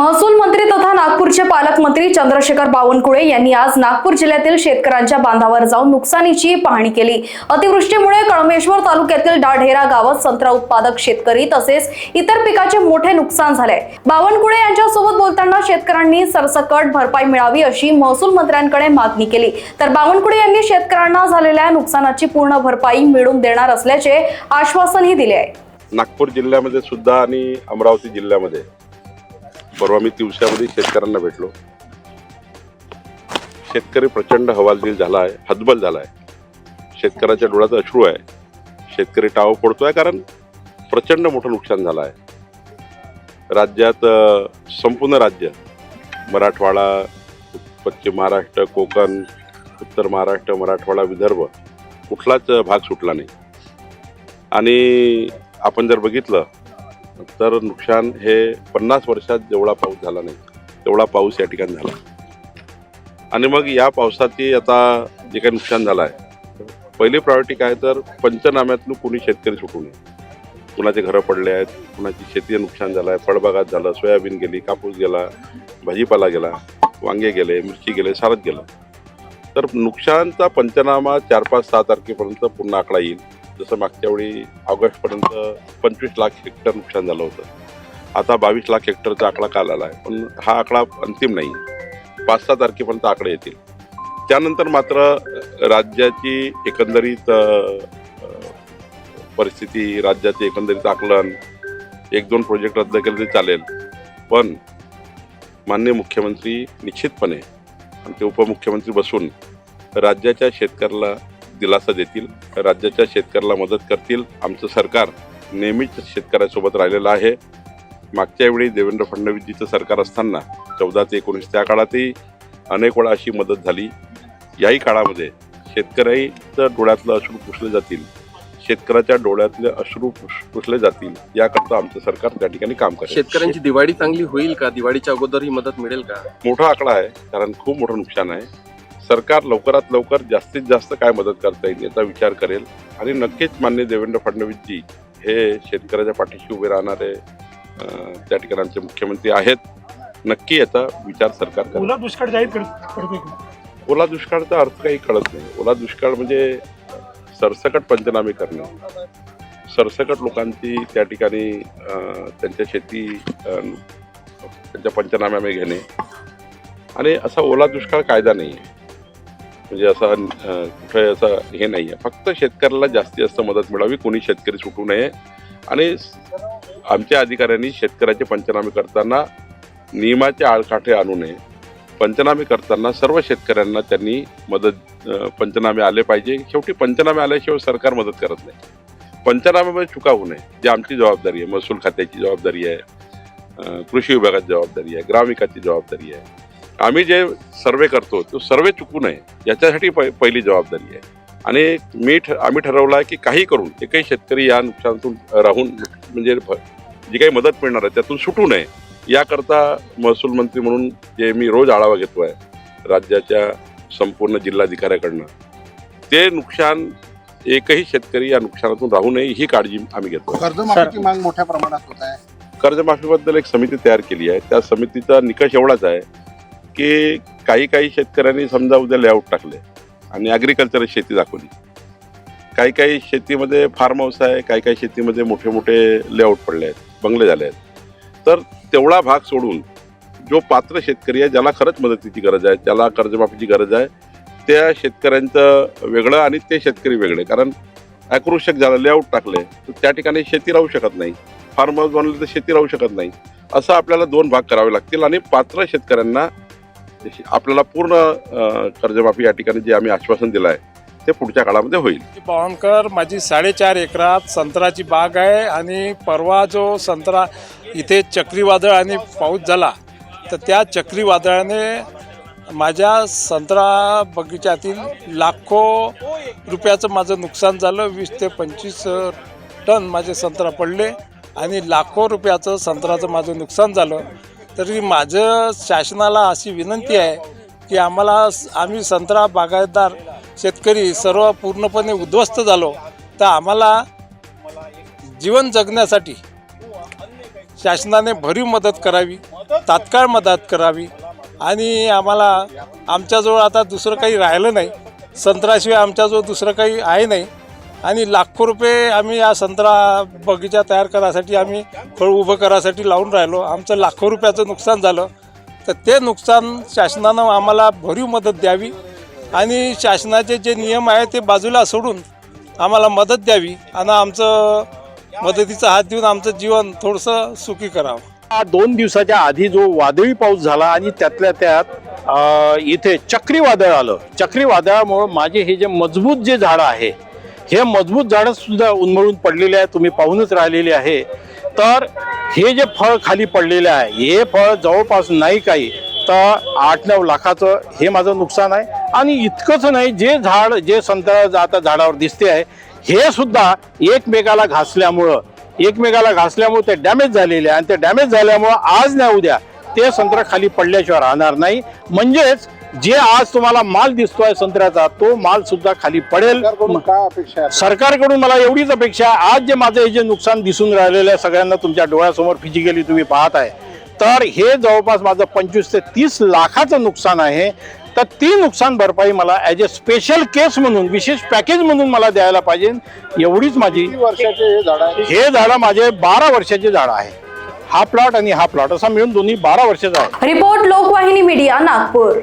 महसूल मंत्री तथा नागपूरचे पालकमंत्री चंद्रशेखर बावनकुळे यांनी आज नागपूर जिल्ह्यातील शेतकऱ्यांच्या बांधावर जाऊन नुकसानीची पाहणी केली. अतिवृष्टीमुळे कळमेश्वर तालुक्यातील डाढेरा गावात संत्रा उत्पादक शेतकरी तसेच इतर पिकाचे मोठे नुकसान झाले. बावनकुळे यांच्यासोबत बोलताना शेतकऱ्यांनी सरसकट भरपाई मिळावी अशी महसूल मंत्र्यांकडे मागणी केली. तर बावनकुळे यांनी शेतकऱ्यांना झालेल्या नुकसानाची पूर्ण भरपाई मिळवून देणार असल्याचे आश्वासनही दिले आहे. नागपूर जिल्ह्यामध्ये सुद्धा आणि अमरावती जिल्ह्यामध्ये परवा मी दिवसामध्ये शेतकऱ्यांना भेटलो. शेतकरी प्रचंड हवालदिल झाला आहे हतबल झाला आहे शेतकऱ्याच्या डोळ्यात अश्रू आहे. शेतकरी टाव पडतोय कारण प्रचंड मोठं नुकसान झालं आहे राज्यात संपूर्ण राज्य मराठवाडा पश्चिम महाराष्ट्र कोकण उत्तर महाराष्ट्र मराठवाडा विदर्भ कुठलाच भाग सुटला नाही. आणि आपण जर बघितलं तर नुकसान हे पन्नास वर्षात जेवढा पाऊस झाला नाही तेवढा पाऊस या ठिकाणी झाला. आणि मग या पावसाची आता जे काही नुकसान झालं आहे पहिली प्रायोरिटी काय तर पंचनाम्यातून कोणी शेतकरी सुटू नये. कुणाचे घरं पडले आहेत कुणाची शेती नुकसान झालं आहे फळबागात झालं सोयाबीन गेली कापूस गेला भाजीपाला गेला वांगे गेले मिरची गेले सारच गेलं. तर नुकसानचा पंचनामा चार पाच सहा तारखेपर्यंत पुन्हा आकडा येईल. जसं मागच्या वेळी ऑगस्टपर्यंत पंचवीस लाख हेक्टर नुकसान झालं होतं. आता बावीस लाख हेक्टरचा आकडा काल आला आहे. पण हा आकडा अंतिम नाही. पाच सहा तारखेपर्यंत आकडे येतील. त्यानंतर मात्र राज्याची एकंदरीत परिस्थिती राज्याचे एकंदरीत आकलन एक दोन प्रोजेक्ट रद्द केले तरी चालेल. पण माननीय मुख्यमंत्री निश्चितपणे आणि ते उपमुख्यमंत्री बसून राज्याच्या शेतकऱ्याला दिलासा देतील राज्याच्या शेतकऱ्याला मदत करतील. आमचं सरकार नेहमीच शेतकऱ्यासोबत राहिलेलं आहे. मागच्या वेळी देवेंद्र फडणवीसजीचं सरकार असताना चौदा ते एकोणीस त्या काळातही अनेक वेळा अशी मदत झाली. याही काळामध्ये शेतकऱ्याचं डोळ्यातलं अश्रू पुसले जातील. शेतकऱ्याच्या डोळ्यातले अश्रू पुस- पुसले जातील. याकरता आमचं सरकार त्या ठिकाणी काम करेल. शेतकऱ्यांची दिवाळी चांगली होईल का? दिवाळीच्या अगोदर ही मदत मिळेल का? मोठा आकडा आहे कारण खूप मोठं नुकसान आहे. सरकार लवकरात लवकर जास्तीत जास्त काय मदत करता येईल याचा विचार करेल. आणि नक्कीच मान्य देवेंद्र फडणवीसजी हे शेतकऱ्याच्या पाठीशी उभे राहणारे त्या ठिकाणी आमचे मुख्यमंत्री आहेत. नक्की याचा विचार सरकार ओला दुष्काळ जाहीर? ओला दुष्काळचा अर्थ काही कळत नाही. ओला दुष्काळ म्हणजे सरसकट पंचनामे करणं. सरसकट लोकांची त्या ठिकाणी त्यांच्या शेती त्यांच्या पंचनाम्यामध्ये घेणे. आणि असा ओला दुष्काळ कायदा नाही आहे म्हणजे असा कुठे असा हे नाही आहे फक्त शेतकऱ्याला जास्तीत जास्त मदत मिळावी. कोणी शेतकरी सुटू नये. आणि आमच्या अधिकाऱ्यांनी शेतकऱ्याचे पंचनामे करताना नियमाचे आळकाठे आणू नये. पंचनामे करताना सर्व शेतकऱ्यांना त्यांनी मदत पंचनामे आले पाहिजे. शेवटी पंचनामे आल्याशिवाय सरकार मदत करत नाही. पंचनाम्यामध्ये चुका होऊ नये. जी आमची जबाबदारी आहे. महसूल खात्याची जबाबदारी आहे. कृषी विभागाची जबाबदारी आहे. ग्रामविकासची जबाबदारी आहे. आम्ही जे सर्वे करतो तो सर्वे चुकू नये याच्यासाठी पहि- पहिली जबाबदारी आहे. आणि मी ठ आम्ही ठरवलं आहे की काही करून एकही शेतकरी या नुकसानातून राहून म्हणजे जी काही मदत मिळणार आहे त्यातून सुटू नये. याकरता महसूल मंत्री म्हणून जे मी रोज आढावा घेतो आहे राज्याच्या संपूर्ण जिल्हाधिकाऱ्याकडनं ते नुकसान एकही शेतकरी या नुकसानातून राहू नये ही काळजी आम्ही घेतो कर्जमाफीची माग मोठ्या प्रमाणात होत आहे. कर्जमाफीबद्दल एक समिती तयार केली आहे. त्या समितीचा निकष एवढाच आहे की काही काही शेतकऱ्यांनी समजा उद्या लेआउट टाकले आणि ॲग्रिकल्चर शेती दाखवली. काही काही शेतीमध्ये फार्म हाऊस आहे काही काही शेतीमध्ये मोठे मोठे लेआउट पडले आहेत बंगले झाले आहेत. तर तेवढा भाग सोडून जो पात्र शेतकरी आहे ज्याला खरंच मदतीची गरज आहे ज्याला कर्जमाफीची गरज आहे त्या शेतकऱ्यांचं वेगळं आणि ते शेतकरी वेगळे. कारण आक्रोशक झालं लेआउट टाकले तर त्या ठिकाणी शेती राहू शकत नाही. फार्म हाऊस बनवले तर शेती राहू शकत नाही. असं आपल्याला दोन भाग करावे लागतील आणि पात्र शेतकऱ्यांना आपल्याला पूर्ण कर्जमाफी या ठिकाणी जे आम्ही आश्वासन दिलं आहे ते पुढच्या काळामध्ये होईल. बावनकर माझी साडेचार एकरात संत्राची बाग आहे आणि परवा जो संत्रा इथे चक्रीवादळ आणि पाऊस झाला तर त्या चक्रीवादळाने माझ्या संत्रा बगीच्यातील लाखो रुपयाचं माझं नुकसान झालं. वीस ते पंचवीस टन माझे संत्रा पडले आणि लाखो रुपयाचं संत्र्याचं माझं नुकसान झालं. तरी माझं शासनाला अशी विनंती आहे की आम्हाला आम्ही संत्रा बागायतदार शेतकरी सर्व पूर्णपणे उद्ध्वस्त झालो तर आम्हाला जीवन जगण्यासाठी शासनाने भरीव मदत करावी तात्काळ मदत करावी आणि आम्हाला आमच्याजवळ आता दुसरं काही राहिलं नाही. संत्र्याशिवाय आमच्याजवळ दुसरं काही आहे नाही. आणि लाखो रुपये आम्ही या संत्रा बगीचा तयार करायसाठी आम्ही फळ उभं करायसाठी लावून राहिलो. आमचं लाखो रुपयाचं नुकसान झालं. तर ते नुकसान शासनानं आम्हाला भरीव मदत द्यावी आणि शासनाचे जे नियम आहे ते बाजूला सोडून आम्हाला मदत द्यावी आणि आमचं मदतीचा हात देऊन आमचं जीवन थोडंसं सुखी करावं. हा दोन दिवसाच्या आधी जो वादळी पाऊस झाला आणि त्यातल्या त्यात इथे चक्रीवादळ आलं. चक्रीवादळामुळं माझे हे जे मजबूत जे झाडं आहे हे मजबूत झाडं सुद्धा उन्मळून पडलेले आहे तुम्ही पाहूनच राहिलेले आहे. तर हे जे फळ खाली पडलेले आहे हे फळ जवळपास नाही काही तर आठ नऊ लाखाचं हे माझं नुकसान आहे. आणि इतकंच नाही जे झाड जे संत्रा आता झाडावर दिसते आहे हे सुद्धा एकमेकाला घासल्यामुळं एकमेकाला घासल्यामुळे ते डॅमेज झालेले आहे. आणि ते डॅमेज झाल्यामुळं आज नाही उद्या ते संत्रा खाली पडल्याशिवाय राहणार नाही. म्हणजेच जे आज तुम्हाला माल दिसतोय संत्र्याचा तो माल सुद्धा खाली पडेल. सरकारकडून काय अपेक्षा आहे? सरकारकडून मला एवढीच अपेक्षा आहे. आज जे माझं हे जे नुकसान दिसून राहिलेलं आहे सगळ्यांना तुमच्या डोळ्यासमोर फिजिकली तुम्ही पाहत आहे. तर हे जवळपास माझं पंचवीस ते तीस लाखाचं नुकसान आहे. तर ती नुकसान भरपाई मला ॲज अ स्पेशल केस म्हणून विशेष पॅकेज म्हणून मला द्यायला पाहिजे. एवढीच माझी किती वर्षाचे हे झाड आहे? हे झाडं माझे बारा वर्षाचे झाडं आहे. हा प्लॉट आणि हा प्लॉट असा मिळून दोन्ही बारा वर्षाचा आहे. Report Lokvahini media Nagpur.